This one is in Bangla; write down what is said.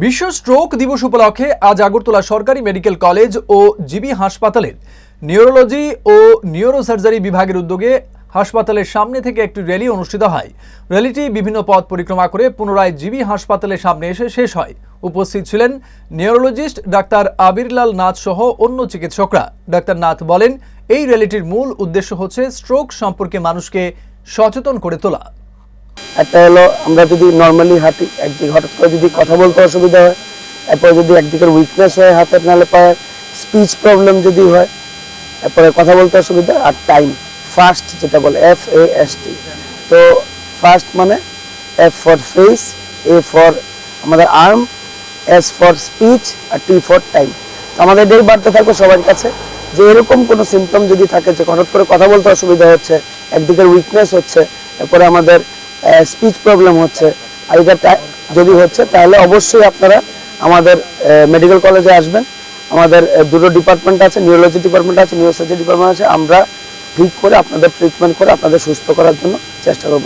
বিশ্ব স্ট্রোক দিবস উপলক্ষে আজ আগরতলা সরকারি মেডিকেল কলেজ ও জিবি হাসপাতালের নিউরোলজি ও নিউরোসার্জারি বিভাগের উদ্যোগে হাসপাতালের সামনে থেকে একটি র্যালি অনুষ্ঠিত হয়। র্যালিটি বিভিন্ন পথ পরিক্রমা করে পুনরায় জিবি হাসপাতালের সামনে এসে শেষ হয়। উপস্থিত ছিলেন নিউরোলজিস্ট ডাক্তার আবিরলাল নাথ সহ অন্য চিকিৎসকরা। ডাক্তার নাথ বলেন, এই র্যালিটির মূল উদ্দেশ্য হচ্ছে স্ট্রোক সম্পর্কে মানুষকে সচেতন করে তোলা। একটা হলো, আমরা যদি নর্মালি হাঁটি, একদিকে হঠাৎ করে যদি কথা বলতে অসুবিধা হয়, এরপরে যদি একদিকের উইকনেস হয় হাতের নালে পায়ের স্পিচ প্রবলেম যদি হয়, এরপরে কথা বলতে অসুবিধা আর টাইম ফাস্ট যেটা বলে এফ এ এস টি তো ফাস্ট মানে F for face A for আমাদের আর্ম এস ফর স্পিচ আর টি ফর টাইম আমাদের এটাই বাড়তে থাকবে সবার কাছে, যে এরকম কোনো সিমটম যদি থাকে, যে হঠাৎ করে কথা বলতে অসুবিধা হচ্ছে, একদিকের উইকনেস হচ্ছে, এরপরে আমাদের স্পিচ প্রবলেম হচ্ছে। আর এটা যদি হচ্ছে, তাহলে অবশ্যই আপনারা আমাদের মেডিকেল কলেজে আসবেন। আমাদের দুটো ডিপার্টমেন্ট আছে নিউরোলজি ডিপার্টমেন্ট আছে নিউরোসার্জি ডিপার্টমেন্ট আছে। আমরা ঠিক করে আপনাদের ট্রিটমেন্ট করে আপনাদের সুস্থ করার জন্য চেষ্টা করব।